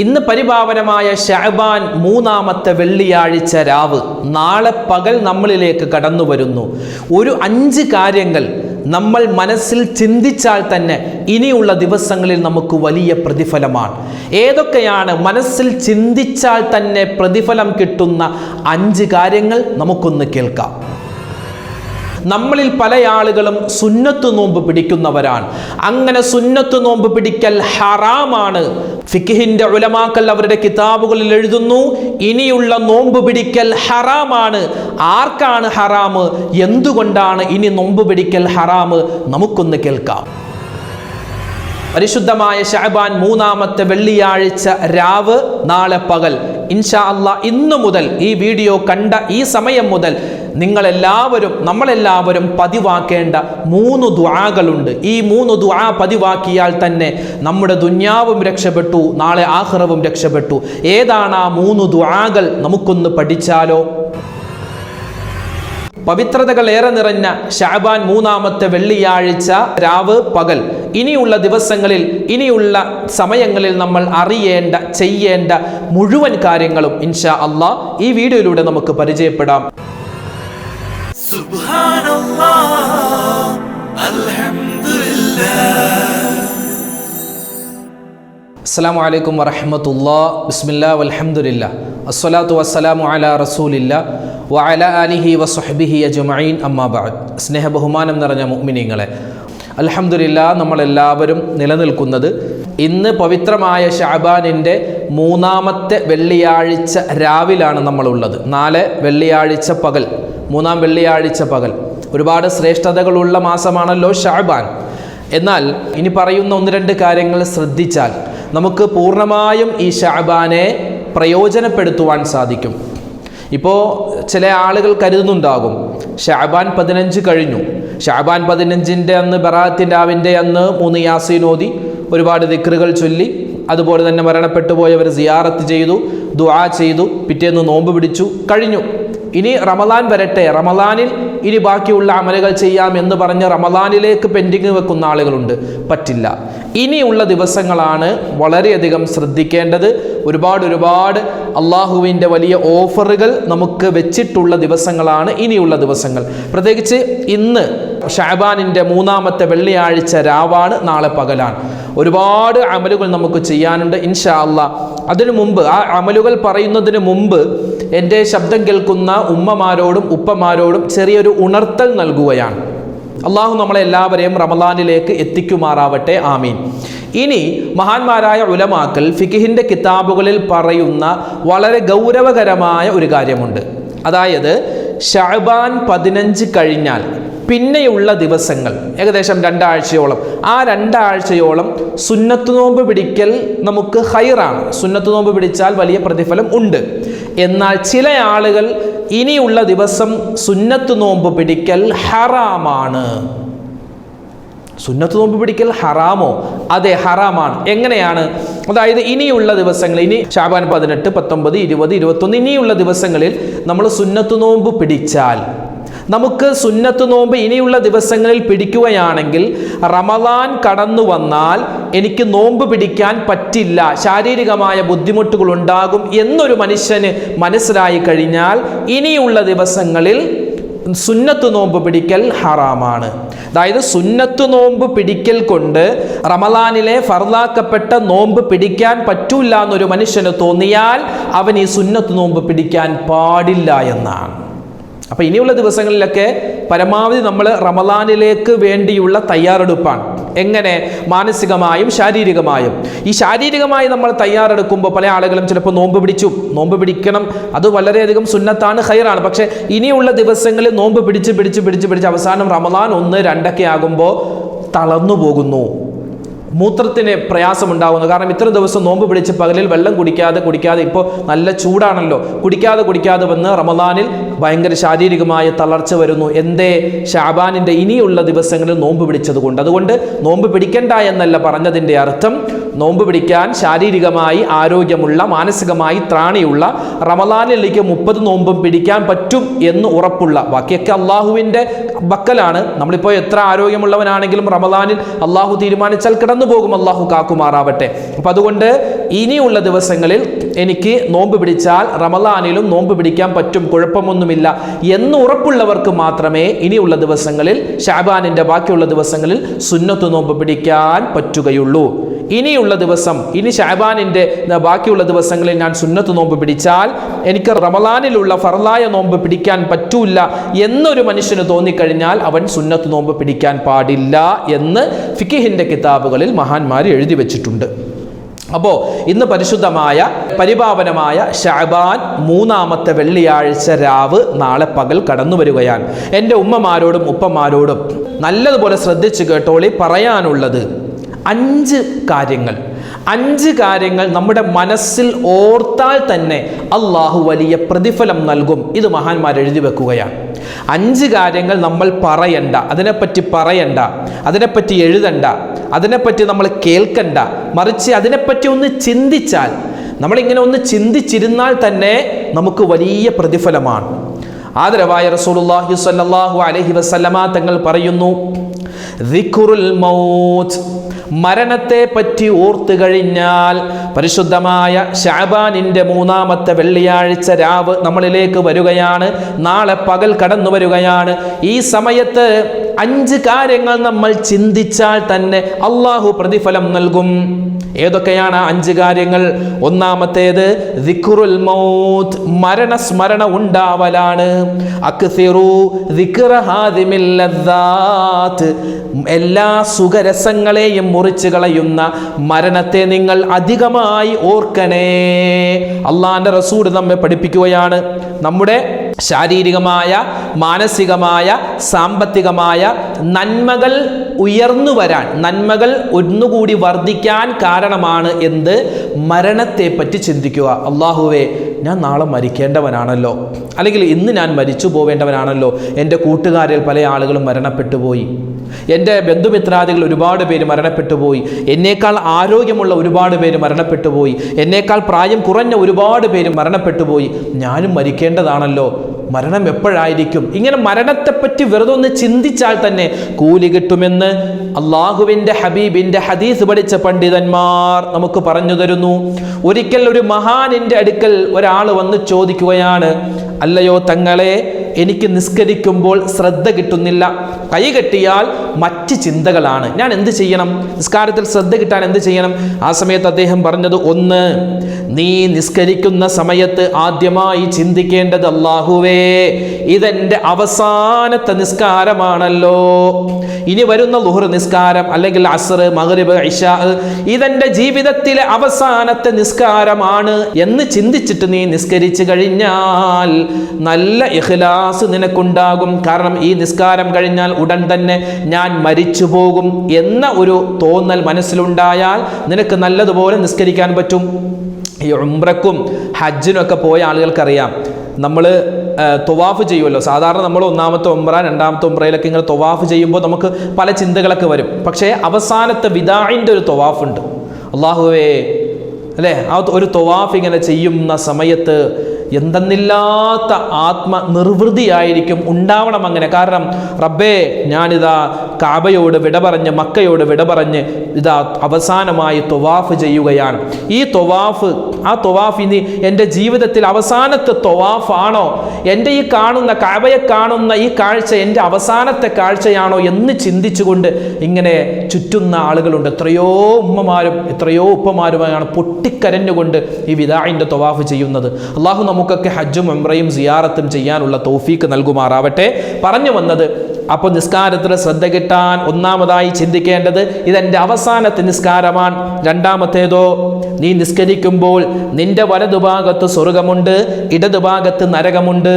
ഇന്ന് പരിഭാവനമായ ഷഹബാൻ മൂന്നാമത്തെ വെള്ളിയാഴ്ച രാവ്. നാളെ പകൽ നമ്മളിലേക്ക് കടന്നു വരുന്നു. ഒരു അഞ്ച് കാര്യങ്ങൾ നമ്മൾ മനസ്സിൽ ചിന്തിച്ചാൽ തന്നെ ഇനിയുള്ള ദിവസങ്ങളിൽ നമുക്ക് വലിയ പ്രതിഫലമാണ്. ഏതൊക്കെയാണ് മനസ്സിൽ ചിന്തിച്ചാൽ തന്നെ പ്രതിഫലം കിട്ടുന്ന അഞ്ച് കാര്യങ്ങൾ നമുക്കൊന്ന് കേൾക്കാം. നമ്മളിൽ പല ആളുകളും സുന്നത്ത് നോമ്പ് പിടിക്കുന്നവരാണ്. അങ്ങനെ സുന്നത്ത് നോമ്പ് പിടിക്കൽ ഹറാമാണ്. ഫിഖിഹിന്റെ ഉലമാക്കൽ അവരുടെ കിതാബുകളിൽ എഴുതുന്നു ഇനിയുള്ള നോമ്പ് പിടിക്കൽ ഹറാമാണ്. ആർക്കാണ് ഹറാമ് എന്തുകൊണ്ടാണ് ഇനി നോമ്പ് പിടിക്കൽ ഹറാമ് നമുക്കൊന്ന് കേൾക്കാം. പരിശുദ്ധമായ ഷഹബാൻ മൂന്നാമത്തെ വെള്ളിയാഴ്ച രാവ് നാളെ പകൽ. ഇൻഷാ അല്ലാ ഇന്നു മുതൽ ഈ വീഡിയോ കണ്ട ഈ സമയം മുതൽ നിങ്ങളെല്ലാവരും നമ്മളെല്ലാവരും പതിവാക്കേണ്ട മൂന്ന് ദ്വാകളുണ്ട് ഈ മൂന്ന് ദ്വാ പതിവാക്കിയാൽ തന്നെ നമ്മുടെ ദുന്യാവും രക്ഷപ്പെട്ടു നാളെ ആഹ്റവും രക്ഷപ്പെട്ടു. ഏതാണ് ആ മൂന്ന് ദ്വാകൾ നമുക്കൊന്ന് പഠിച്ചാലോ? പവിത്രതകൾ ഏറെ നിറഞ്ഞ ഷാബാൻ മൂന്നാമത്തെ വെള്ളിയാഴ്ച രാവ് പകൽ. ഇനിയുള്ള ദിവസങ്ങളിൽ ഇനിയുള്ള സമയങ്ങളിൽ നമ്മൾ അറിയേണ്ട ചെയ്യേണ്ട മുഴുവൻ കാര്യങ്ങളും ഇൻഷാ അള്ളാ ഈ വീഡിയോയിലൂടെ നമുക്ക് പരിചയപ്പെടാം. അസ്സാം വലൈക്കും വറഹമത്തുല്ലാ ബിസ്മില്ലാ വൽഹംദുലില്ല അസ്സലാത്തു വസ്സലാമു അലാ റസൂലില്ല വഅല അലിഹി വസ്ഹബിഹി അജ്മഈൻ അമ്മാബാദ് സ്നേഹ ബഹുമാനം നിറഞ്ഞ മുഅ്മിനീങ്ങളെ അൽഹംദുലില്ലാ നമ്മളെല്ലാവരും നിലനിൽക്കുന്നത് ഇന്ന് പവിത്രമായ ഷാബാനിന്റെ മൂന്നാമത്തെ വെള്ളിയാഴ്ച രാവിലാണ് നമ്മളുള്ളത്. നാല് വെള്ളിയാഴ്ച പകൽ. മൂന്നാം വെള്ളിയാഴ്ച പകൽ. ഒരുപാട് ശ്രേഷ്ഠതകളുള്ള മാസമാണല്ലോ ഷാബാൻ. എന്നാൽ ഇനി പറയുന്ന ഒന്ന് രണ്ട് കാര്യങ്ങൾ ശ്രദ്ധിച്ചാൽ നമുക്ക് പൂർണമായും ഈ ഷാബാനെ പ്രയോജനപ്പെടുത്തുവാൻ സാധിക്കും. ഇപ്പോൾ ചില ആളുകൾ കരുതുന്നുണ്ടാകും ഷാബാൻ പതിനഞ്ച് കഴിഞ്ഞു. ഷാബാൻ പതിനഞ്ചിന്റെ അന്ന് ബറാത്തിന്റെ ആവിന്റെ അന്ന് മൂന്ന് യാസീനോദി ഒരുപാട് ദിക്റുകൾ ചൊല്ലി അതുപോലെ തന്നെ മരണപ്പെട്ടു പോയവർ സിയാറത്ത് ചെയ്തു ദുആ ചെയ്തു പിറ്റേന്ന് നോമ്പ് പിടിച്ചു കഴിഞ്ഞു. ഇനി റമദാൻ വരട്ടെ. റമദാനിൽ ഇനി ബാക്കിയുള്ള അമലുകൾ ചെയ്യാം എന്ന് പറഞ്ഞ് റമദാനിലേക്ക് പെൻഡിങ് വെക്കുന്ന ആളുകളുണ്ട്. പറ്റില്ല. ഇനിയുള്ള ദിവസങ്ങളാണ് വളരെയധികം ശ്രദ്ധിക്കേണ്ടത്. ഒരുപാട് ഒരുപാട് അള്ളാഹുവിന്റെ വലിയ ഓഫറുകൾ നമുക്ക് വെച്ചിട്ടുള്ള ദിവസങ്ങളാണ് ഇനിയുള്ള ദിവസങ്ങൾ. പ്രത്യേകിച്ച് ഇന്ന് ഷാബാനിന്റെ മൂന്നാമത്തെ വെള്ളിയാഴ്ച രാവാണ് നാളെ പകലാണ്. ഒരുപാട് അമലുകൾ നമുക്ക് ചെയ്യാനുണ്ട് ഇൻഷാ അള്ളാ. അതിനു മുമ്പ് ആ അമലുകൾ പറയുന്നതിന് മുമ്പ് എന്റെ ശബ്ദം കേൾക്കുന്ന ഉമ്മമാരോടും ഉപ്പമാരോടും ചെറിയൊരു ഉണർത്തൽ നൽകുകയാണ്. അള്ളാഹു നമ്മളെ എല്ലാവരെയും റമദാനിലേക്ക് എത്തിക്കുമാറാവട്ടെ. ആമീൻ. ഇനി മഹാന്മാരായ ഉലമാക്കൽ ഫിഖിഹിന്റെ കിതാബുകളിൽ പറയുന്ന വളരെ ഗൗരവകരമായ ഒരു കാര്യമുണ്ട്. അതായത് ഷഅബാൻ പതിനഞ്ച് കഴിഞ്ഞാൽ പിന്നെയുള്ള ദിവസങ്ങൾ ഏകദേശം രണ്ടാഴ്ചയോളം. ആ രണ്ടാഴ്ചയോളം സുന്നത്ത് നോമ്പ് പിടിക്കൽ നമുക്ക് ഹൈറാണ്. സുന്നത്ത് നോമ്പ് പിടിച്ചാൽ വലിയ പ്രതിഫലം ഉണ്ട്. എന്നാൽ ചില ആളുകൾ ഇനിയുള്ള ദിവസം സുന്നത്ത് നോമ്പ് പിടിക്കൽ ഹറാമാണ്. സുന്നത്ത് നോമ്പ് പിടിക്കൽ ഹറാമോ? അതെ ഹറാമാണ്. എങ്ങനെയാണ്? അതായത് ഇനിയുള്ള ദിവസങ്ങൾ ഇനി ഷാബാൻ പതിനെട്ട് പത്തൊമ്പത് ഇരുപത് ഇരുപത്തൊന്ന് ഇനിയുള്ള ദിവസങ്ങളിൽ നമ്മൾ സുന്നത്ത് നോമ്പ് പിടിച്ചാൽ നമുക്ക് സുന്നത്ത് നോമ്പ് ഇനിയുള്ള ദിവസങ്ങളിൽ പിടിക്കുകയാണെങ്കിൽ റമദാൻ കടന്നു വന്നാൽ എനിക്ക് നോമ്പ് പിടിക്കാൻ പറ്റില്ല ശാരീരികമായ ബുദ്ധിമുട്ടുകൾ ഉണ്ടാകും എന്നൊരു മനുഷ്യന് മനസ്സിലായി കഴിഞ്ഞാൽ ഇനിയുള്ള ദിവസങ്ങളിൽ സുന്നത്ത് നോമ്പ് പിടിക്കൽ ഹറാമാണ്. അതായത് സുന്നത്ത് നോമ്പ് പിടിക്കൽ കൊണ്ട് റമലാനിലെ ഫർലാക്കപ്പെട്ട നോമ്പ് പിടിക്കാൻ പറ്റൂല എന്നൊരു മനുഷ്യന് തോന്നിയാൽ അവൻ ഈ സുന്നത്ത് നോമ്പ് പിടിക്കാൻ പാടില്ല എന്നാണ്. അപ്പോൾ ഇനിയുള്ള ദിവസങ്ങളിലൊക്കെ പരമാവധി നമ്മൾ റമലാനിലേക്ക് വേണ്ടിയുള്ള തയ്യാറെടുപ്പാണ്. എങ്ങനെ? മാനസികമായും ശാരീരികമായും. ഈ ശാരീരികമായി നമ്മൾ തയ്യാറെടുക്കുമ്പോൾ പല ആളുകളും ചിലപ്പോൾ നോമ്പ് പിടിച്ചു. നോമ്പ് പിടിക്കണം. അത് വളരെയധികം സുന്നത്താണ് ഹൈറാണ് പക്ഷേ ഇനിയുള്ള ദിവസങ്ങളിൽ നോമ്പ് പിടിച്ച് പിടിച്ച് പിടിച്ച് പിടിച്ച് അവസാനം റമലാൻ ഒന്ന് രണ്ടൊക്കെ ആകുമ്പോൾ തളർന്നു പോകുന്നു. മൂത്രത്തിന് പ്രയാസമുണ്ടാകുന്നു. കാരണം ഇത്ര ദിവസം നോമ്പ് പിടിച്ച് പകലിൽ വെള്ളം കുടിക്കാതെ കുടിക്കാതെ ഇപ്പോൾ നല്ല ചൂടാണല്ലോ. കുടിക്കാതെ കുടിക്കാതെ വന്ന് റമദാനിൽ ഭയങ്കര ശാരീരികമായ തളർച്ച വരുന്നു. എന്തേ? ഷാബാനിന്റെ ഇനിയുള്ള ദിവസങ്ങളിൽ നോമ്പ് പിടിച്ചത് കൊണ്ട് അതുകൊണ്ട് നോമ്പ് പിടിക്കണ്ട എന്നല്ല പറഞ്ഞതിന്റെ അർത്ഥം നോമ്പ് പിടിക്കാൻ ശാരീരികമായി ആരോഗ്യമുള്ള മാനസികമായി ത്രാണിയുള്ള റമലാനിലേക്ക് മുപ്പത് നോമ്പും പിടിക്കാൻ പറ്റും എന്ന് ഉറപ്പുള്ള ബാക്കിയൊക്കെ അള്ളാഹുവിന്റെ ബക്കലാണ്. നമ്മളിപ്പോൾ എത്ര ആരോഗ്യമുള്ളവനാണെങ്കിലും റമലാനിൽ അള്ളാഹു തീരുമാനിച്ചാൽ കിടന്നു പോകും അള്ളാഹു കാക്കുമാറാവട്ടെ. അപ്പം അതുകൊണ്ട് ഇനിയുള്ള ദിവസങ്ങളിൽ എനിക്ക് നോമ്പ് പിടിച്ചാൽ റമലാനിലും നോമ്പ് പിടിക്കാൻ പറ്റും കുഴപ്പമൊന്നുമില്ല എന്ന് ഉറപ്പുള്ളവർക്ക് മാത്രമേ ഇനിയുള്ള ദിവസങ്ങളിൽ ഷാബാനിന്റെ ബാക്കിയുള്ള ദിവസങ്ങളിൽ സുന്നത്ത് നോമ്പ് പിടിക്കാൻ പറ്റുകയുള്ളൂ. ഇനിയുള്ള ദിവസം ഇനി ഷാബാനിന്റെ ബാക്കിയുള്ള ദിവസങ്ങളിൽ ഞാൻ സുന്നത്ത് നോമ്പ് പിടിച്ചാൽ എനിക്ക് റമലാനിലുള്ള ഫർലായ നോമ്പ് പിടിക്കാൻ പറ്റൂല എന്നൊരു മനുഷ്യന് തോന്നിക്കഴിഞ്ഞാൽ അവൻ സുന്നത്ത് നോമ്പ് പിടിക്കാൻ പാടില്ല എന്ന് ഫിക്കിഹിന്റെ കിതാബുകളിൽ മഹാന്മാർ എഴുതി വെച്ചിട്ടുണ്ട്. അപ്പോൾ ഇന്ന് പരിശുദ്ധമായ പരിപാവനമായ ഷാബാൻ മൂന്നാമത്തെ വെള്ളിയാഴ്ച രാവ് നാളെ പകൽ കടന്നു വരികയാണ്. എന്റെ ഉമ്മമാരോടും ഉപ്പമാരോടും നല്ലതുപോലെ ശ്രദ്ധിച്ച് കേട്ടോളി പറയാനുള്ളത്. അഞ്ച് കാര്യങ്ങൾ. അഞ്ച് കാര്യങ്ങൾ നമ്മുടെ മനസ്സിൽ ഓർത്താൽ തന്നെ അള്ളാഹു വലിയ പ്രതിഫലം നൽകും. ഇത് മഹാന്മാർ എഴുതി വെക്കുകയാണ്. അഞ്ച് കാര്യങ്ങൾ നമ്മൾ പറയണ്ട. അതിനെപ്പറ്റി പറയണ്ട. അതിനെപ്പറ്റി എഴുതണ്ട. അതിനെപ്പറ്റി നമ്മൾ കേൾക്കണ്ട. മറിച്ച് അതിനെപ്പറ്റി ഒന്ന് ചിന്തിച്ചാൽ നമ്മളിങ്ങനെ ഒന്ന് ചിന്തിച്ചിരുന്നാൽ തന്നെ നമുക്ക് വലിയ പ്രതിഫലമാണ്. ആദരവായ റസൂലുള്ളാഹി സ്വല്ലല്ലാഹു അലൈഹി വസല്ലമ തങ്ങൾ പറയുന്നു ദിക്റുൽ മൗത്ത്. മരണത്തെ പറ്റി ഓർത്തു കഴിഞ്ഞാൽ പരിശുദ്ധമായ ഷാബാനിന്റെ മൂന്നാമത്തെ വെള്ളിയാഴ്ച രാവ് നമ്മളിലേക്ക് വരികയാണ്. നാളെ പകൽ കടന്നു വരികയാണ്. ഈ സമയത്ത് അഞ്ച് കാര്യങ്ങൾ നമ്മൾ ചിന്തിച്ചാൽ തന്നെ അള്ളാഹു പ്രതിഫലം നൽകും. ഏതൊക്കെയാണ് അഞ്ച് കാര്യങ്ങൾ? ഒന്നാമത്തേത് ദിക്റുൽ മൗത്ത് മരണസ്മരണ ഉണ്ടാവലാണ്. എല്ലാ സുഖരസങ്ങളെയും മുറിച്ചു കളയുന്ന മരണത്തെ നിങ്ങൾ അധികമായി ഓർക്കണേ. അള്ളാന്റെ റസൂട് നമ്മെ പഠിപ്പിക്കുകയാണ്. നമ്മുടെ ശാരീരികമായ മാനസികമായ സാമ്പത്തികമായ നന്മകൾ ഉയർന്നു വരാൻ നന്മകൾ ഒന്നുകൂടി വർദ്ധിക്കാൻ കാരണമാണ് എന്ത്? മരണത്തെപ്പറ്റി ചിന്തിക്കുക. അള്ളാഹുവേ ഞാൻ നാളെ മരിക്കേണ്ടവനാണല്ലോ. അല്ലെങ്കിൽ ഇന്ന് ഞാൻ മരിച്ചു പോവേണ്ടവനാണല്ലോ എന്റെ കൂട്ടുകാരിൽ പല ആളുകളും മരണപ്പെട്ടു പോയി എന്റെ ബന്ധുമിത്രാദികൾ ഒരുപാട് പേര് മരണപ്പെട്ടു പോയി. എന്നേക്കാൾ ആരോഗ്യമുള്ള ഒരുപാട് പേര് മരണപ്പെട്ടു പോയി. എന്നേക്കാൾ പ്രായം കുറഞ്ഞ ഒരുപാട് പേര് മരണപ്പെട്ടു പോയി. ഞാനും മരിക്കേണ്ടതാണല്ലോ. മരണം എപ്പോഴായിരിക്കും? ഇങ്ങനെ മരണത്തെപ്പറ്റി വെറുതെ ഒന്ന് ചിന്തിച്ചാൽ തന്നെ കൂലി കിട്ടുമെന്ന് അള്ളാഹുവിന്റെ ഹബീബിന്റെ ഹദീസ് പഠിച്ച പണ്ഡിതന്മാർ നമുക്ക് പറഞ്ഞു തരുന്നു. ഒരിക്കൽ ഒരു മഹാനിന്റെ അടുക്കൽ ഒരാൾ വന്ന് ചോദിക്കുകയാണ് അല്ലയോ തങ്ങളെ എനിക്ക് നിസ്കരിക്കുമ്പോൾ ശ്രദ്ധ കിട്ടുന്നില്ല. കൈ കെട്ടിയാൽ മറ്റ് ചിന്തകളാണ്. ഞാൻ എന്ത് ചെയ്യണം? നിസ്കാരത്തിൽ ശ്രദ്ധ കിട്ടാൻ എന്ത് ചെയ്യണം? ആ സമയത്ത് അദ്ദേഹം പറഞ്ഞത് ഒന്ന് നീ നിസ്കരിക്കുന്ന സമയത്ത് ആദ്യമായി ചിന്തിക്കേണ്ടത് അള്ളാഹുവേ ഇതെന്റെ അവസാനത്തെ നിസ്കാരമാണല്ലോ. ഇനി വരുന്ന ലുഹർ നിസ്കാരം അല്ലെങ്കിൽ അസർ മഗ്രിബ് ഇഷ ഇതെന്റെ ജീവിതത്തിലെ അവസാനത്തെ നിസ്കാരമാണ് എന്ന് ചിന്തിച്ചിട്ട് നീ നിസ്കരിച്ചു കഴിഞ്ഞാൽ നല്ല ഇഖ്ലാസ് നിനക്കുണ്ടാകും. കാരണം ഈ നിസ്കാരം കഴിഞ്ഞാൽ ഉടൻ തന്നെ ഞാൻ മരിച്ചു പോകും എന്ന ഒരു തോന്നൽ മനസ്സിലുണ്ടായാൽ നിനക്ക് നല്ലതുപോലെ നിസ്കരിക്കാൻ പറ്റും. ഈ ഉംറക്കും ഹജ്ജിനൊക്കെ പോയ ആളുകൾക്കറിയാം. നമ്മൾ തൊവാഫ് ചെയ്യുമല്ലോ. സാധാരണ നമ്മൾ ഒന്നാമത്തെ ഉംറ രണ്ടാമത്തെ ഉംറയിലൊക്കെ ഇങ്ങനെ തൊവാഫ് ചെയ്യുമ്പോൾ നമുക്ക് പല ചിന്തകളൊക്കെ വരും. പക്ഷേ അവസാനത്തെ വിദായിന്റെ ഒരു തൊവാഫുണ്ട്. അള്ളാഹുവേ അല്ലേ? ആ ഒരു തൊവാഫ് ഇങ്ങനെ ചെയ്യുന്ന സമയത്ത് എന്തെന്നില്ലാത്ത ആത്മ നിർവൃതിയായിരിക്കും ഉണ്ടാവണം അങ്ങനെ. കാരണം റബ്ബേ ഞാനിതാ കാബയോട് വിട പറഞ്ഞ് മക്കയോട് വിട പറഞ്ഞ് ഇതാ അവസാനമായി തൊവാഫ് ചെയ്യുകയാണ്. ഈ തൊവാഫ് ആ തൊവാഫ് ഇനി എന്റെ ജീവിതത്തിൽ അവസാനത്തെ തൊവാഫാണോ? എന്റെ ഈ കാണുന്ന കാബയെ കാണുന്ന ഈ കാഴ്ച എന്റെ അവസാനത്തെ കാഴ്ചയാണോ എന്ന് ചിന്തിച്ചുകൊണ്ട് ഇങ്ങനെ ചുറ്റുന്ന ആളുകളുണ്ട്. എത്രയോ ഉമ്മമാരും എത്രയോ ഉപ്പമാരുമായാണ് പൊട്ടിക്കരഞ്ഞുകൊണ്ട് ഈ വിദാഇന്റെ തൊവാഫ് ചെയ്യുന്നത്. അള്ളാഹു നമുക്കൊക്കെ ഹജ്ജും ഉംറയും സിയാറത്തും ചെയ്യാനുള്ള തൗഫീക്ക് നൽകുമാറാവട്ടെ. പറഞ്ഞു വന്നത് അപ്പോൾ നിസ്കാരത്തിൽ ശ്രദ്ധ കിട്ടാൻ ഒന്നാമതായി ചിന്തിക്കേണ്ടത് ഇതെന്റെ അവസാനത്തെ നിസ്കാരമാണ്. രണ്ടാമത്തേതോ നീ നിസ്കരിക്കുമ്പോൾ നിന്റെ വലതുഭാഗത്ത് സ്വർഗമുണ്ട് ഇടതുഭാഗത്ത് നരകമുണ്ട്.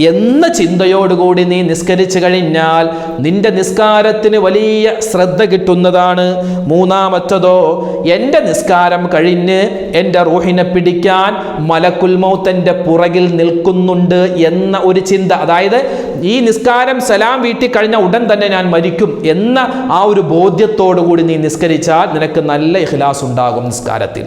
എന്ന ചിന്തയോടുകൂടി നീ നിസ്കരിച്ചു കഴിഞ്ഞാൽ നിന്റെ നിസ്കാരത്തിന് വലിയ ശ്രദ്ധ കിട്ടുന്നതാണ്. മൂന്നാമത്തതോ എന്റെ നിസ്കാരം കഴിഞ്ഞ് എന്റെ റൂഹിനെ പിടിക്കാൻ മലക്കുൽ മൗത്തന്റെ പുറകിൽ നിൽക്കുന്നുണ്ട് എന്ന ഒരു ചിന്ത. അതായത് ഈ നിസ്കാരം സലാം വീട്ടി കഴിഞ്ഞ ഉടൻ തന്നെ ഞാൻ മരിക്കും എന്ന ആ ഒരു ബോധ്യത്തോടു കൂടി നീ നിസ്കരിച്ചാൽ നിനക്ക് നല്ല ഇഖ്ലാസ് ഉണ്ടാകും നിസ്കാരത്തിൽ.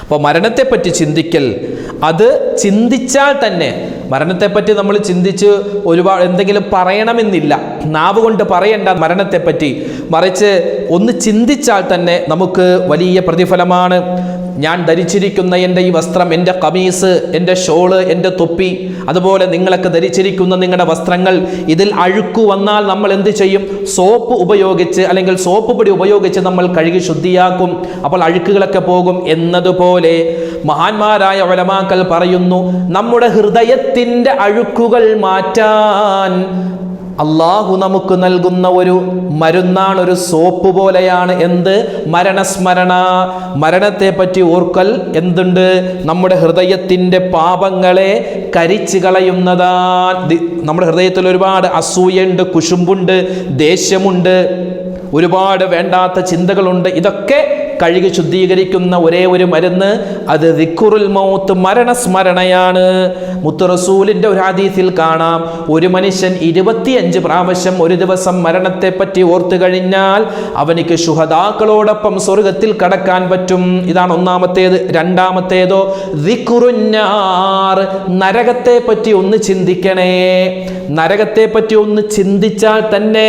അപ്പോൾ മരണത്തെപ്പറ്റി ചിന്തിക്കൽ. അത് ചിന്തിച്ചാൽ തന്നെ മരണത്തെപ്പറ്റി നമ്മൾ ചിന്തിച്ച് ഒരുപാട് എന്തെങ്കിലും പറയണമെന്നില്ല. നാവ് കൊണ്ട് പറയേണ്ട മരണത്തെപ്പറ്റി. മറിച്ച് ഒന്ന് ചിന്തിച്ചാൽ തന്നെ നമുക്ക് വലിയ പ്രതിഫലമാണ്. ഞാൻ ധരിച്ചിരിക്കുന്ന എന്റെ ഈ വസ്ത്രം എന്റെ കമീസ് എന്റെ ഷോൾ എന്റെ തൊപ്പി അതുപോലെ നിങ്ങളൊക്കെ ധരിച്ചിരിക്കുന്ന നിങ്ങളുടെ വസ്ത്രങ്ങൾ ഇതിൽ അഴുക്കു വന്നാൽ നമ്മൾ എന്ത് ചെയ്യും? സോപ്പ് ഉപയോഗിച്ച് അല്ലെങ്കിൽ സോപ്പ് പൊടി ഉപയോഗിച്ച് നമ്മൾ കഴുകി ശുദ്ധിയാക്കും. അപ്പോൾ അഴുക്കുകളൊക്കെ പോകും എന്നതുപോലെ മഹാന്മാരായ വലമാക്കൾ പറയുന്നു നമ്മുടെ ഹൃദയത്തിന്റെ അഴുക്കുകൾ മാറ്റാൻ അള്ളാഹു നമുക്ക് നൽകുന്ന ഒരു മരുന്നാണ് ഒരു സോപ്പ് പോലെയാണ്. എന്ത്? മരണസ്മരണ. മരണത്തെ പറ്റി ഓർക്കൽ എന്തുണ്ട്? നമ്മുടെ ഹൃദയത്തിന്റെ പാപങ്ങളെ കരിച്ചു കളയുന്നതാ നമ്മുടെ ഹൃദയത്തിൽ ഒരുപാട് അസൂയുണ്ട് കുശുമ്പുണ്ട് ദേഷ്യമുണ്ട് ഒരുപാട് വേണ്ടാത്ത ചിന്തകളുണ്ട്. ഇതൊക്കെ കഴുകി ശുദ്ധീകരിക്കുന്ന ഒരേ ഒരു മരുന്ന് അത് ദിക്കുറുൽ മൗത്ത് മരണസ്മരണയാണ്. മുത്തുറസൂലിന്റെ ഒരു ഹദീസിൽ കാണാം ഒരു മനുഷ്യൻ ഇരുപത്തിയഞ്ച് പ്രാവശ്യം ഒരു ദിവസം മരണത്തെപ്പറ്റി ഓർത്തു കഴിഞ്ഞാൽ അവനിക്ക് ശുഹദാക്കളോടൊപ്പം സ്വർഗത്തിൽ കടക്കാൻ പറ്റും. ഇതാണ് ഒന്നാമത്തേത്. രണ്ടാമത്തേതോ ദിക്കുറുന്നാർ നരകത്തെ പറ്റി ഒന്ന് ചിന്തിക്കണേ. നരകത്തെ പറ്റി ഒന്ന് ചിന്തിച്ചാൽ തന്നെ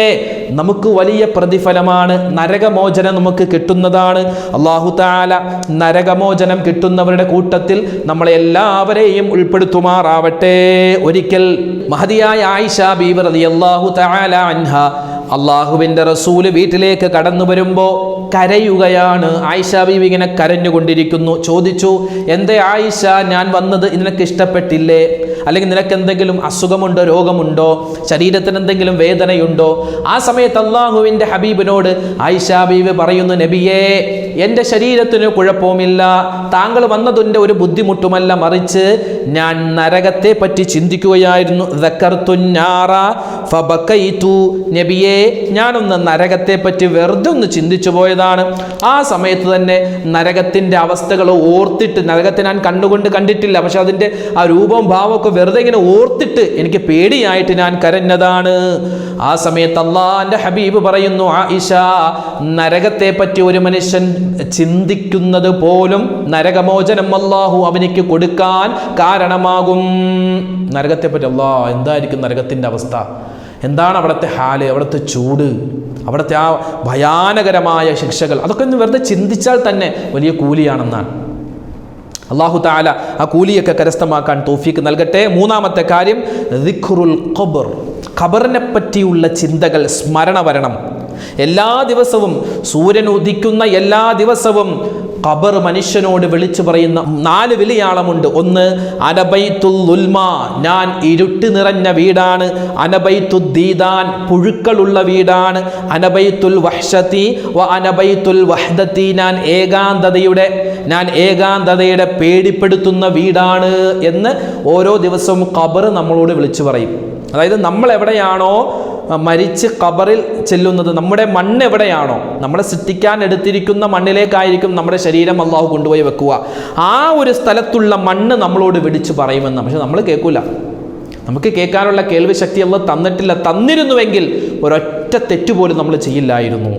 നമുക്ക് വലിയ പ്രതിഫലമാണ്. നരകമോചനം നമുക്ക് കിട്ടുന്നതാണ്. അള്ളാഹു താല നരകമോചനം കിട്ടുന്നവരുടെ കൂട്ടത്തിൽ നമ്മളെ എല്ലാവരെയും ഉൾപ്പെടുത്തുമാറാവട്ടെ. ഒരിക്കൽ മഹതിയായ ആയിഷ ബീവർ അള്ളാഹു താല അൻഹ അള്ളാഹുവിന്റെ റസൂൽ വീട്ടിലേക്ക് കടന്നു വരുമ്പോൾ കരയുകയാണ്. ആയിഷ ബീവി ഇങ്ങനെ കരഞ്ഞുകൊണ്ടിരിക്കുന്നു. ചോദിച്ചു എന്തേ ആയിഷ ഞാൻ വന്നത് നിനക്ക് ഇഷ്ടപ്പെട്ടില്ലേ? അല്ലെങ്കിൽ നിനക്ക് എന്തെങ്കിലും അസുഖമുണ്ടോ രോഗമുണ്ടോ? ശരീരത്തിന് എന്തെങ്കിലും വേദനയുണ്ടോ? ആ സമയത്ത് അള്ളാഹുവിന്റെ ഹബീബിനോട് ആയിഷ ബീവി പറയുന്നു നബിയേ എന്റെ ശരീരത്തിന് കുഴപ്പമില്ല. താങ്കൾ വന്നതിന്റെ ഒരു ബുദ്ധിമുട്ടുമല്ല മറിച്ച് ഞാൻ നരകത്തെ പറ്റി ചിന്തിക്കുകയായിരുന്നു. നബിയെ ഞാനൊന്ന് നരകത്തെ പറ്റി വെറുതെ ഒന്ന് ചിന്തിച്ചു പോയതാണ്. ആ സമയത്ത് തന്നെ നരകത്തിന്റെ അവസ്ഥകൾ ഓർത്തിട്ട് നരകത്തെ ഞാൻ കണ്ടുകൊണ്ട് കണ്ടിട്ടില്ല പക്ഷെ അതിന്റെ ആ രൂപവും ഭാവമൊക്കെ വെറുതെ ഇങ്ങനെ ഓർത്തിട്ട് എനിക്ക് പേടിയായിട്ട് ഞാൻ കരഞ്ഞതാണ്. ആ സമയത്ത് അള്ളാന്റെ ഹബീബ് പറയുന്നു ആ ഇഷ നരകത്തെ പറ്റി ഒരു മനുഷ്യൻ ചിന്തിക്കുന്നത് പോലും നരകമോചനം അള്ളാഹു അവനിക്ക് കൊടുക്കാൻ കാരണമാകും. നരകത്തെ പറ്റി അള്ളാ എന്തായിരിക്കും നരകത്തിന്റെ അവസ്ഥ? എന്താണ് അവിടുത്തെ ഹാൽ അവിടുത്തെ ചൂട് അവിടുത്തെ ആ ഭയാനകരമായ ശിക്ഷകൾ? അതൊക്കെ ഒന്ന് വെറുതെ ചിന്തിച്ചാൽ തന്നെ വലിയ കൂലിയാണെന്നാണ്. അള്ളാഹു താല ആ കൂലിയൊക്കെ കരസ്ഥമാക്കാൻ തോഫീക്ക് നൽകട്ടെ. മൂന്നാമത്തെ കാര്യം റിഖുറുൽ ഖബർ. ഖബറിനെ പറ്റിയുള്ള ചിന്തകൾ സ്മരണ വരണം. എല്ലാ ദിവസവും സൂര്യൻ ഉദിക്കുന്ന എല്ലാ ദിവസവും ഖബർ മനുഷ്യനോട് വിളിച്ചു പറയുന്ന നാല് വിളിയാളമുണ്ട്. ഒന്ന് അനബൈത്തുൽമ ഞാൻ ഇരുട്ട് നിറഞ്ഞ വീടാണ്. അനബൈത്തു ദീദാൻ പുഴുക്കളുള്ള വീടാണ്. അനബൈത്തുൽ വഹ്ഷത്തി വ അനബൈത്തുൽ വഹ്ദത്തി. ഞാൻ ഏകാന്തതയുടെ ഞാൻ ഏകാന്തതയുടെ പേടിപ്പെടുത്തുന്ന വീടാണ് എന്ന് ഓരോ ദിവസവും ഖബർ നമ്മളോട് വിളിച്ചു പറയും. അതായത് നമ്മൾ എവിടെയാണോ മരിച്ച് കബറിൽ ചെല്ലുന്നത് നമ്മുടെ മണ്ണ് എവിടെയാണോ? നമ്മളെ സൃഷ്ടിക്കാൻ എടുത്തിരിക്കുന്ന മണ്ണിലേക്കായിരിക്കും നമ്മുടെ ശരീരം അള്ളാഹു കൊണ്ടുപോയി വെക്കുക. ആ ഒരു സ്ഥലത്തുള്ള മണ്ണ് നമ്മളോട് വിളിച്ചു പറയുമെന്ന് പക്ഷെ നമ്മൾ കേൾക്കൂല. നമുക്ക് കേൾക്കാനുള്ള കേൾവി ശക്തി അല്ല തന്നിട്ടില്ല. തന്നിരുന്നുവെങ്കിൽ ഒരൊറ്റ തെറ്റുപോലും നമ്മൾ ചെയ്യില്ലായിരുന്നു.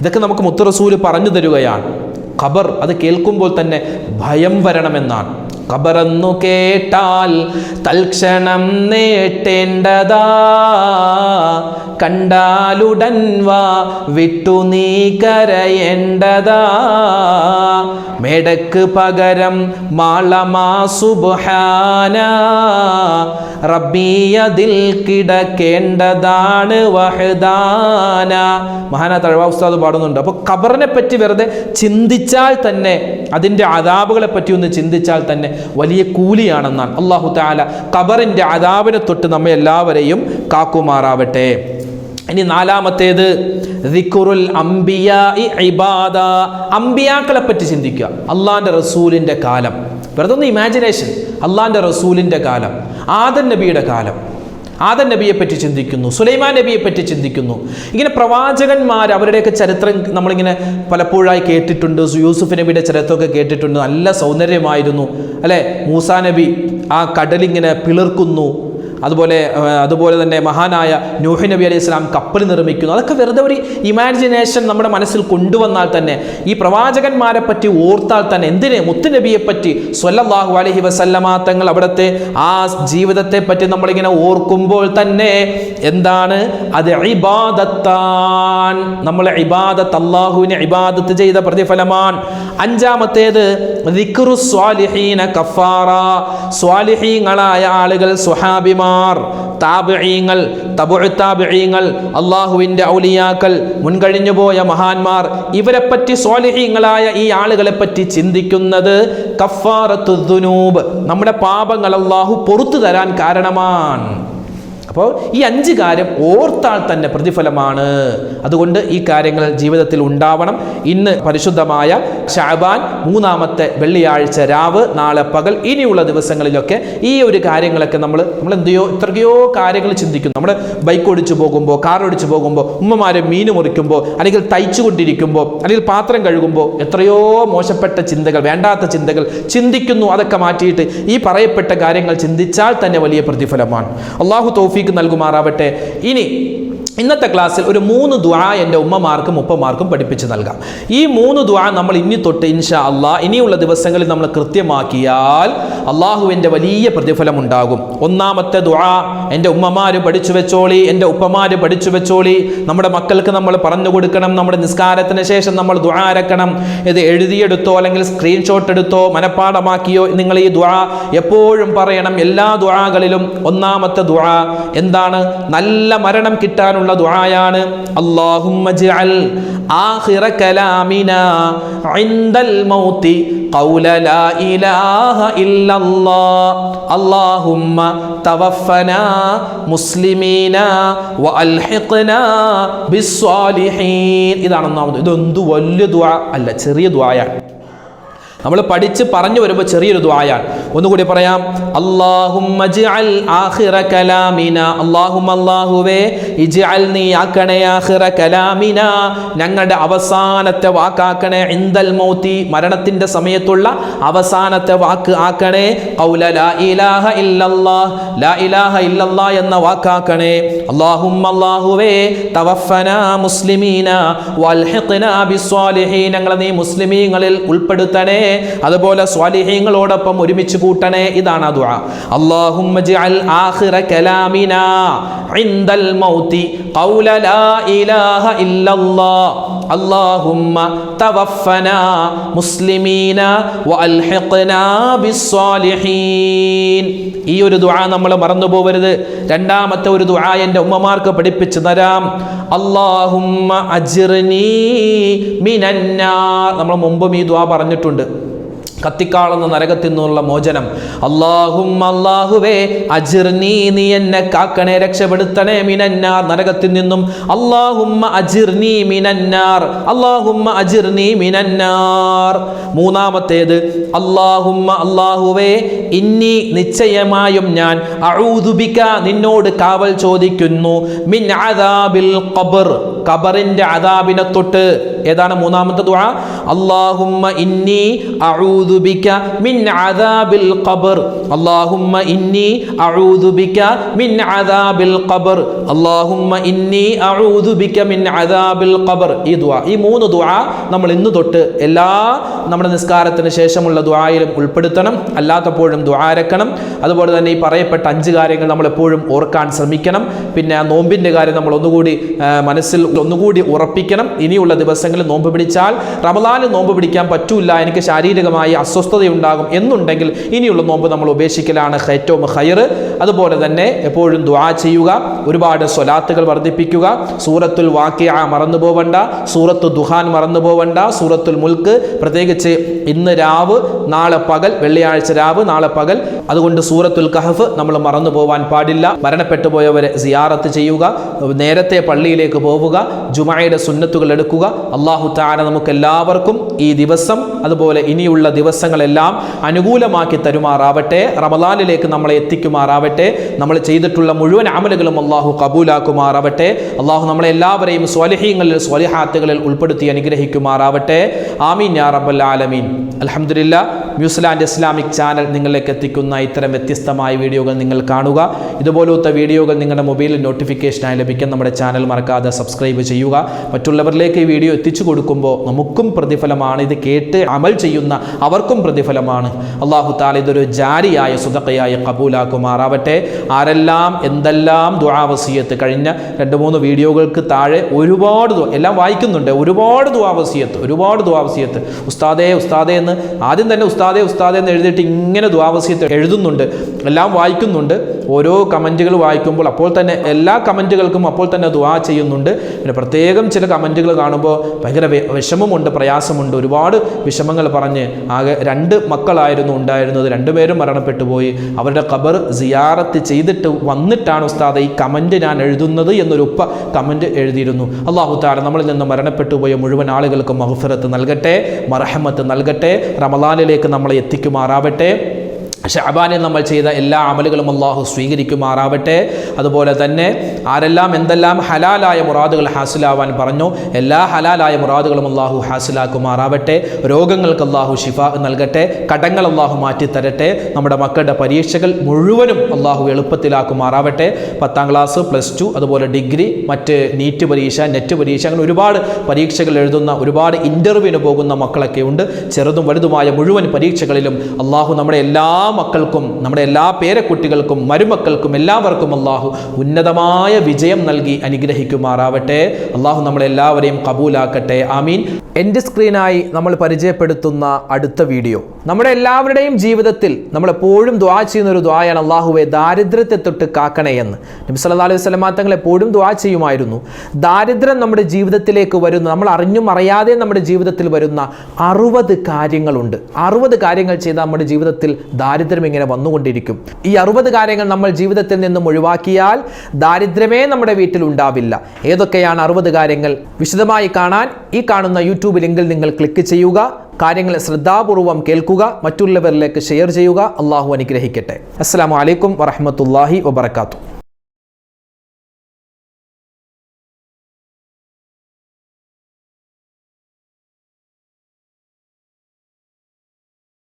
ഇതൊക്കെ നമുക്ക് മുത്തറസൂൽ പറഞ്ഞു തരുകയാണ്. ഖബർ അത് കേൾക്കുമ്പോൾ തന്നെ ഭയം വരണമെന്നാണ്. ഖബറെന്നു കേട്ടാൽ തൽക്ഷണം നേട്ടേണ്ടതാ. കണ്ടാലുടൻ വാ വിട്ടു നീ കരയേണ്ടതാ. മേടക്ക് പകരം മാളമാ സുബ്ഹാന. റബ്ബിയതിൽ കിടക്കേണ്ടതാണ് വഹദാന. മഹാന തഴവ ഉസ്താദ് പാടുന്നുണ്ട്. അപ്പോൾ ഖബറിനെ പറ്റി വെറുതെ ചിന്തിച്ചാൽ തന്നെ അതിന്റെ അതാബുകളെ പറ്റി ഒന്ന് ചിന്തിച്ചാൽ തന്നെ വലിയ കൂലിയാണെന്നാണ്. അള്ളാഹു താല ഖബറിന്റെ അതാബിനെ തൊട്ട് നമ്മെ എല്ലാവരെയും കാക്കുമാറാവട്ടെ. ഇനി നാലാമത്തേത് ദിക്കുറുൽ അംബിയ ഇബാദ. അംബിയാക്കളെ പറ്റി ചിന്തിക്കുക. അള്ളാഹിന്റെ റസൂലിന്റെ കാലം. വെറുതെ ഒന്ന് ഇമാജിനേഷൻ. അള്ളാഹിന്റെ റസൂലിന്റെ കാലം. ആദൻ നബിയുടെ കാലം. ആദൻ നബിയെ പറ്റി ചിന്തിക്കുന്നു സുലൈമാൻ നബിയെ പറ്റി ചിന്തിക്കുന്നു. ഇങ്ങനെ പ്രവാചകന്മാർ അവരുടെയൊക്കെ ചരിത്രം നമ്മളിങ്ങനെ പലപ്പോഴായി കേട്ടിട്ടുണ്ട് യൂസുഫ് നബിയുടെ ചരിത്രമൊക്കെ കേട്ടിട്ടുണ്ട് നല്ല സൗന്ദര്യമായിരുന്നു. അല്ലേ? മൂസാ നബി ആ കടലിങ്ങനെ പിളർക്കുന്നു അതുപോലെ അതുപോലെ തന്നെ മഹാനായ നൂഹി നബി അലൈഹി സ്വലാം കപ്പൽ നിർമ്മിക്കുന്നു. അതൊക്കെ വെറുതെ ഒരു ഇമാജിനേഷൻ നമ്മുടെ മനസ്സിൽ കൊണ്ടുവന്നാൽ തന്നെ ഈ പ്രവാചകന്മാരെ പറ്റി ഓർത്താൽ തന്നെ എന്തിന്? മുത്തുനബിയെ പറ്റി സ്വല്ലാഹു അലഹി വസല്ലമ തങ്ങൾ അവിടുത്തെ ആ ജീവിതത്തെ പറ്റി നമ്മളിങ്ങനെ ഓർക്കുമ്പോൾ തന്നെ എന്താണ്? അത് ഇബാദത്താൻ. നമ്മൾ ഇബാദത്ത് അള്ളാഹുവിനെ ഇബാദത്ത് ചെയ്ത പ്രതിഫലമാണ്. അഞ്ചാമത്തേത് സ്വാലിഹീന കഫാറ. സ്വാലിഹീങ്ങളായ ആളുകൾ സ്വഹാബിമാർ താബിഈങ്ങൾ തബുഉ താബിഈങ്ങൾ അള്ളാഹുവിന്റെ ഔലിയാക്കൾ മുൻകഴിഞ്ഞു പോയ മഹാന്മാർ ഇവരെ പറ്റി സ്വാലിഹീങ്ങളായ ഈ ആളുകളെ പറ്റി ചിന്തിക്കുന്നത് കഫാറത്തു ദുനൂബ്. നമ്മുടെ പാപങ്ങൾ അള്ളാഹു പൊറത്തു തരാൻ കാരണമാണ്. അപ്പോൾ ഈ അഞ്ച് കാര്യം ഓർത്താൽ തന്നെ പ്രതിഫലമാണ്. അതുകൊണ്ട് ഈ കാര്യങ്ങൾ ജീവിതത്തിൽ ഉണ്ടാവണം. ഇന്ന് പരിശുദ്ധമായ ഷാബാൻ മൂന്നാമത്തെ വെള്ളിയാഴ്ച രാവ് നാളെ പകൽ ഇനിയുള്ള ദിവസങ്ങളിലൊക്കെ ഈ ഒരു കാര്യങ്ങളൊക്കെ നമ്മൾ നമ്മൾ എന്തെയോ ഇത്രയോ കാര്യങ്ങൾ ചിന്തിക്കും നമ്മൾ ബൈക്ക് ഓടിച്ചു പോകുമ്പോൾ കാർ ഓടിച്ചു പോകുമ്പോൾ ഉമ്മമാരെ മീൻ മുറിക്കുമ്പോൾ അല്ലെങ്കിൽ തയ്ച്ചു കൊണ്ടിരിക്കുമ്പോൾ അല്ലെങ്കിൽ പാത്രം കഴുകുമ്പോൾ എത്രയോ മോശപ്പെട്ട ചിന്തകൾ വേണ്ടാത്ത ചിന്തകൾ ചിന്തിക്കുന്നു. അതൊക്കെ മാറ്റിയിട്ട് ഈ പറയപ്പെട്ട കാര്യങ്ങൾ ചിന്തിച്ചാൽ തന്നെ വലിയ പ്രതിഫലമാണ്. അള്ളാഹു തൗഫീക്ക് നൽകുമാറാവട്ടെ. ഇനി ഇന്നത്തെ ക്ലാസ്സിൽ ഒരു മൂന്ന് ദ്വാ എന്റെ ഉമ്മമാർക്കും ഉപ്പമാർക്കും പഠിപ്പിച്ച് നൽകാം. ഈ മൂന്ന് ദ്വാ നമ്മൾ ഇനി തൊട്ട് ഇൻഷാ അള്ളാ ഇനിയുള്ള ദിവസങ്ങളിൽ നമ്മൾ കൃത്യമാക്കിയാൽ അള്ളാഹുവിന്റെ വലിയ പ്രതിഫലം ഉണ്ടാകും ഒന്നാമത്തെ ദ്വാ എന്റെ ഉമ്മമാർ പഠിച്ചു വെച്ചോളി എന്റെ ഉപ്പമാർ പഠിച്ചു വെച്ചോളി. നമ്മുടെ മക്കൾക്ക് നമ്മൾ പറഞ്ഞു കൊടുക്കണം നമ്മുടെ നിസ്കാരത്തിന് ശേഷം നമ്മൾ ദ്വാ അരക്കണം. ഇത് എഴുതിയെടുത്തോ അല്ലെങ്കിൽ സ്ക്രീൻഷോട്ട് എടുത്തോ മനഃപ്പാടമാക്കിയോ നിങ്ങൾ ഈ ദ്വാ എപ്പോഴും പറയണം. എല്ലാ ദ്വാകളിലും ഒന്നാമത്തെ ദ്വാ എന്താണ്? നല്ല മരണം കിട്ടാനുള്ള ദുആയാണ്. അല്ലാഹുമ്മ ജഅൽ ആഖിറ കലാമിനാ ഇൻദൽ മൗതി ഖൗല ലാ ഇലാഹ ഇല്ലല്ലാഹ്. അല്ലാഹുമ്മ തവഫനാ മുസ്ലിമീന വഅൽഹിഖ്നാ ബിസ്സാലിഹീൻ. ഇതാണ് ഒന്നാമത്. ഇതെന്ത് വലിയ ദുആ അല്ല ചെറിയ ദുആയാണ്. നമ്മൾ പഠിച്ച് പറഞ്ഞു വരുമ്പോൾ ചെറിയൊരു ദ്വായാണ് ഒന്നുകൂടി പറയാം. അള്ളാഹും അല്ലാഹുമ്മ അല്ലാഹുവേ ഇജ്അൽ നീ ആക്കണേ ആഖിറ കലാമിന. ഞങ്ങളുടെ അവസാനത്തെ വാക്കാക്കണേ ഇൻദൽ മൗതി മരണത്തിന്റെ സമയത്തുള്ള അവസാനത്തെ വാക്ക് ആക്കണേ. ഖൗല ലാ ഇലാഹ ഇല്ലല്ലാഹ്. ലാ ഇലാഹ ഇല്ലല്ലാഹ് എന്ന വാക്കാക്കണേ. അല്ലാഹും അല്ലാഹുവേ തവഫന മുസ്ലിമീന. വൽഹിഖ്നാ ബിസ്വാലിഹീൻ. ഞങ്ങളെ നീ മുസ്ലിമീങ്ങളിൽ ഉൾപ്പെടുത്തണേ. അതുപോലെ സ്വാലിഹ്യങ്ങളോടൊപ്പം ഒരുമിച്ച് കൂട്ടണേ ഇതാണ് ആ ദുആ. അല്ലാഹുമ്മ ജഅൽ ആഖിറ കലാമിനാ ഇൻദൽ മൗതി ഖൗല ലാ ഇലാഹ ഇല്ലല്ലാഹ് അല്ലാഹുമ്മ توفنا മുസ്ലിമീന ഈ ഒരു ദുആ നമ്മൾ മറന്നു പോവരുത് രണ്ടാമത്തെ ഒരു ദുആ എന്റെ ഉമ്മമാർക്ക് പഠിപ്പിച്ചു തരാം. അല്ലാഹുമ്മ അജ്റിനി മിനന്നാർ. നമ്മൾ മുമ്പും ഈ ദുആ പറഞ്ഞിട്ടുണ്ട്. കത്തിക്കാളുന്ന നരകത്തിൽ നിന്നുള്ള മോചനം. അള്ളാഹും അള്ളാഹുവേ അജിർനീ നീ എന്നെ കാക്കണേ രക്ഷപ്പെടുത്തണേ മിനന്നാർ. നരകത്തിൽ നിന്നും അള്ളാഹുമ്മ അജിർനീ മിനന്നാർ. അള്ളാഹുമ്മ അജിർനീ മിനന്നാർ. മൂന്നാമത്തേത് അള്ളാഹുമ്മ അള്ളാഹുവേ ഇന്നി നിശ്ചയമായും ഞാൻ അഴൂതുബിക്ക നിന്നോട് കാവൽ ചോദിക്കുന്നു. മിൻ അദാബിൽ ഖബർ. ഖബറിന്റെ അതാബിനെ തൊട്ട് ഏതാണ് മൂന്നാമത്തെ ദുആ? അല്ലാഹുമ്മ ഇന്നി അഊദു ബിക മിൻ അദാബിൽ ഖബർ. അല്ലാഹുമ്മ ഇന്നി അഊദു ബിക മിൻ അദാബിൽ ഖബർ. അല്ലാഹുമ്മ ഇന്നി അഊദു ബിക മിൻ അദാബിൽ ഖബർ. ഈ ദുആ ഈ മൂന്ന് ദുആ നമ്മൾ ഇന്ന് തൊട്ട് എല്ലാ നമ്മുടെ നിസ്കാരത്തിന് ശേഷമുള്ള ദുആയിലും ഉൾപ്പെടുത്തണം. അല്ലാത്തപ്പോഴും ദുആരക്കണം അതുപോലെ തന്നെ ഈ പറയപ്പെട്ട അഞ്ച് കാര്യങ്ങൾ നമ്മൾ എപ്പോഴും ഓർക്കാൻ ശ്രമിക്കണം. പിന്നെ ആ നോമ്പിന്റെ കാര്യം നമ്മൾ ഒന്നുകൂടി മനസ്സിൽ ഒന്നുകൂടി ഉറപ്പിക്കണം. ഇനിയുള്ള ദിവസങ്ങളിൽ നോമ്പ് പിടിച്ചാൽ റമദാനിൽ നോമ്പ് പിടിക്കാൻ പറ്റൂല. എനിക്ക് ശാരീരികമായി അസ്വസ്ഥതയുണ്ടാകും എന്നുണ്ടെങ്കിൽ ഇനിയുള്ള നോമ്പ് നമ്മൾ ഉപേക്ഷിക്കലാണ് ഏറ്റവും ഹയർ അതുപോലെ തന്നെ എപ്പോഴും ദ്വാ ചെയ്യുക ഒരുപാട് സ്വലാത്തുകൾ വർദ്ധിപ്പിക്കുക. സൂറത്തുൽ വാക്യ മറന്നു പോവണ്ട. സൂറത്തു ദുഹാൻ മറന്നു പോവണ്ട. സൂറത്തുൽ മുൽക്ക് പ്രത്യേകിച്ച് ഇന്ന് രാവ് നാളെ പകൽ വെള്ളിയാഴ്ച രാവ് നാളെ പകൽ. അതുകൊണ്ട് സൂറത്തുൽ കഹഫ് നമ്മൾ മറന്നു പോവാൻ പാടില്ല. മരണപ്പെട്ടു പോയവരെ സിയാറത്ത് ചെയ്യുക. നേരത്തെ പള്ളിയിലേക്ക് പോവുക. ജുമായുടെ സുന്നത്തുകൾ എടുക്കുക. അള്ളാഹു താര നമുക്ക് എല്ലാവർക്കും ഈ ദിവസം അതുപോലെ ഇനിയുള്ള ദിവസങ്ങളെല്ലാം അനുകൂലമാക്കി തരുമാറാവട്ടെ. റമദാനിലേക്ക് നമ്മളെ എത്തിക്കുമാറാവട്ടെ. നമ്മൾ ചെയ്തിട്ടുള്ള മുഴുവൻ അമലുകളും അള്ളാഹു കബൂലാക്കുമാറാവട്ടെ. അള്ളാഹു നമ്മളെ എല്ലാവരെയും സ്വലഹീങ്ങളിൽ സ്വാലിഹാത്തുകളിൽ ഉൾപ്പെടുത്തി അനുഗ്രഹിക്കുമാറാവട്ടെ. ആമീൻ യാ റബ്ബൽ ആലമീൻ. അൽഹംദുലില്ലാ ന്യൂസിലാൻഡ് ഇസ്ലാമിക് ചാനൽ നിങ്ങളിലേക്ക് എത്തിക്കുന്ന ഇത്തരം വ്യത്യസ്തമായ വീഡിയോകൾ നിങ്ങൾ കാണുക. ഇതുപോലത്തെ വീഡിയോകൾ നിങ്ങളുടെ മൊബൈലിൽ നോട്ടിഫിക്കേഷനായി ലഭിക്കാൻ നമ്മുടെ ചാനൽ മറക്കാതെ സബ്സ്ക്രൈബ് ചെയ്യുക. മറ്റുള്ളവരിലേക്ക് ഈ വീഡിയോ എത്തിച്ചു കൊടുക്കുമ്പോൾ നമുക്കും പ്രതിഫലമാണ്. ഇത് കേട്ട് അമൽ ചെയ്യുന്ന അവർക്കും പ്രതിഫലമാണ്. അള്ളാഹു താല ഇതൊരു ജാരിയായ സുതക്കയായ കബൂലാക്കുമാറാവട്ടെ. ആരെല്ലാം എന്തെല്ലാം ദുരാവസീയത്ത് കഴിഞ്ഞ രണ്ട് മൂന്ന് വീഡിയോകൾക്ക് താഴെ ഒരുപാട് എല്ലാം വായിക്കുന്നുണ്ട്. ഒരുപാട് ദുവാവസീയത്ത് ഒരുപാട് ദുവാവസീയത്ത് ഉസ്താദേ ഉസ്താദേ എന്ന് ആദ്യം തന്നെ ഉസ്താദേ ഉസ്താദേ എന്ന് എഴുതിയിട്ട് ഇങ്ങനെ ദ്വാവസ്യത്തെ എഴുതുന്നുണ്ട് എല്ലാം വായിക്കുന്നുണ്ട്. ഓരോ കമന്റുകൾ വായിക്കുമ്പോൾ അപ്പോൾ തന്നെ എല്ലാ കമന്റുകൾക്കും അപ്പോൾ തന്നെ ദുവാ ചെയ്യുന്നുണ്ട്. പിന്നെ പ്രത്യേകം ചില കമന്റുകൾ കാണുമ്പോൾ ഭയങ്കര വിഷമമുണ്ട് പ്രയാസമുണ്ട്. ഒരുപാട് വിഷമങ്ങൾ പറഞ്ഞ് ആകെ രണ്ട് മക്കളായിരുന്നു ഉണ്ടായിരുന്നത്. രണ്ടുപേരും മരണപ്പെട്ടു പോയി. അവരുടെ ഖബർ സിയാറത്ത് ചെയ്തിട്ട് വന്നിട്ടാണ് ഉസ്താദ് ഈ കമന്റ് ഞാൻ എഴുതുന്നത് എന്നൊരു ഉപ്പ കമന്റ് എഴുതിയിരുന്നു. അള്ളാഹു താര നമ്മളിൽ നിന്ന് മരണപ്പെട്ടു പോയ മുഴുവൻ ആളുകൾക്കും മഹഫിറത്ത് നൽകട്ടെ മറഹമത്ത് നൽകട്ടെ റമലാനിലേക്ക് നമ്മളെ എത്തിക്കുമാറാവട്ടെ. ഷാബാനിൽ നമ്മൾ ചെയ്ത എല്ലാ അമലുകളും അള്ളാഹു സ്വീകരിക്കുമാറാവട്ടെ. അതുപോലെ തന്നെ ആരെല്ലാം എന്തെല്ലാം ഹലാലായ മുറാദുകൾ ഹാസിലാവാൻ പറഞ്ഞു എല്ലാ ഹലാലായ മുറാദുകളും അള്ളാഹു ഹാസിലാക്കുമാറാവട്ടെ. രോഗങ്ങൾക്ക് അള്ളാഹു ഷിഫ നൽകട്ടെ കടങ്ങൾ അള്ളാഹു മാറ്റിത്തരട്ടെ. നമ്മുടെ മക്കളുടെ പരീക്ഷകൾ മുഴുവനും അള്ളാഹു എളുപ്പത്തിലാക്കുമാറാവട്ടെ. പത്താം ക്ലാസ് പ്ലസ് ടു അതുപോലെ ഡിഗ്രി മറ്റ് നീറ്റ് പരീക്ഷ നെറ്റ് പരീക്ഷ അങ്ങനെ ഒരുപാട് പരീക്ഷകൾ എഴുതുന്ന ഒരുപാട് ഇന്റർവ്യൂവിന് പോകുന്ന മക്കളൊക്കെ ഉണ്ട്. ചെറുതും വലുതുമായ മുഴുവൻ പരീക്ഷകളിലും അള്ളാഹു നമ്മുടെ എല്ലാ മക്കൾക്കും നമ്മുടെ എല്ലാ പേരക്കുട്ടികൾക്കും മരുമക്കൾക്കും എല്ലാവർക്കും അള്ളാഹു ഉന്നതമായ വിജയം നൽകി അനുഗ്രഹിക്കുമാറാവട്ടെ. അള്ളാഹു നമ്മളെല്ലാവരെയും കബൂലാക്കട്ടെ. ആമീൻ. എന്റെ സ്ക്രീനായി നമ്മൾ പരിചയപ്പെടുത്തുന്ന അടുത്ത വീഡിയോ. നമ്മുടെ എല്ലാവരുടെയും ജീവിതത്തിൽ നമ്മൾ എപ്പോഴും ദ്വാ ചെയ്യുന്ന ഒരു ദ്വായാണ് അള്ളാഹുവെ ദാരിദ്ര്യത്തെ തൊട്ട് കാക്കണേ എന്ന്. നബി സല്ലല്ലാഹു അലൈഹി വസല്ലമ തങ്ങൾ എപ്പോഴും ദ്വാ ചെയ്യുമായിരുന്നു. ദാരിദ്ര്യം നമ്മുടെ ജീവിതത്തിലേക്ക് വരുന്ന നമ്മൾ അറിഞ്ഞും അറിയാതെ നമ്മുടെ ജീവിതത്തിൽ വരുന്ന അറുപത് കാര്യങ്ങളുണ്ട്. അറുപത് കാര്യങ്ങൾ ചെയ്താൽ നമ്മുടെ ജീവിതത്തിൽ ദാരിദ്ര്യം ഇങ്ങനെ വന്നുകൊണ്ടിരിക്കും. ഈ അറുപത് കാര്യങ്ങൾ നമ്മൾ ജീവിതത്തിൽ നിന്നും ഒഴിവാക്കിയാൽ ദാരിദ്ര്യമേ നമ്മുടെ വീട്ടിൽ ഉണ്ടാവില്ല. ഏതൊക്കെയാണ് അറുപത് കാര്യങ്ങൾ? വിശദമായി കാണാൻ ഈ കാണുന്ന യൂട്യൂബ് ലിങ്കിൽ നിങ്ങൾ ക്ലിക്ക് ചെയ്യുക. കാര്യങ്ങൾ ശ്രദ്ധാപൂർവം കേൾക്കുക. മറ്റുള്ളവരിലേക്ക് ഷെയർ ചെയ്യുക. അള്ളാഹു അനുഗ്രഹിക്കട്ടെ. അസ്സാം വലൈക്കും വറഹമത്തല്ലാഹി വബർക്കാത്തു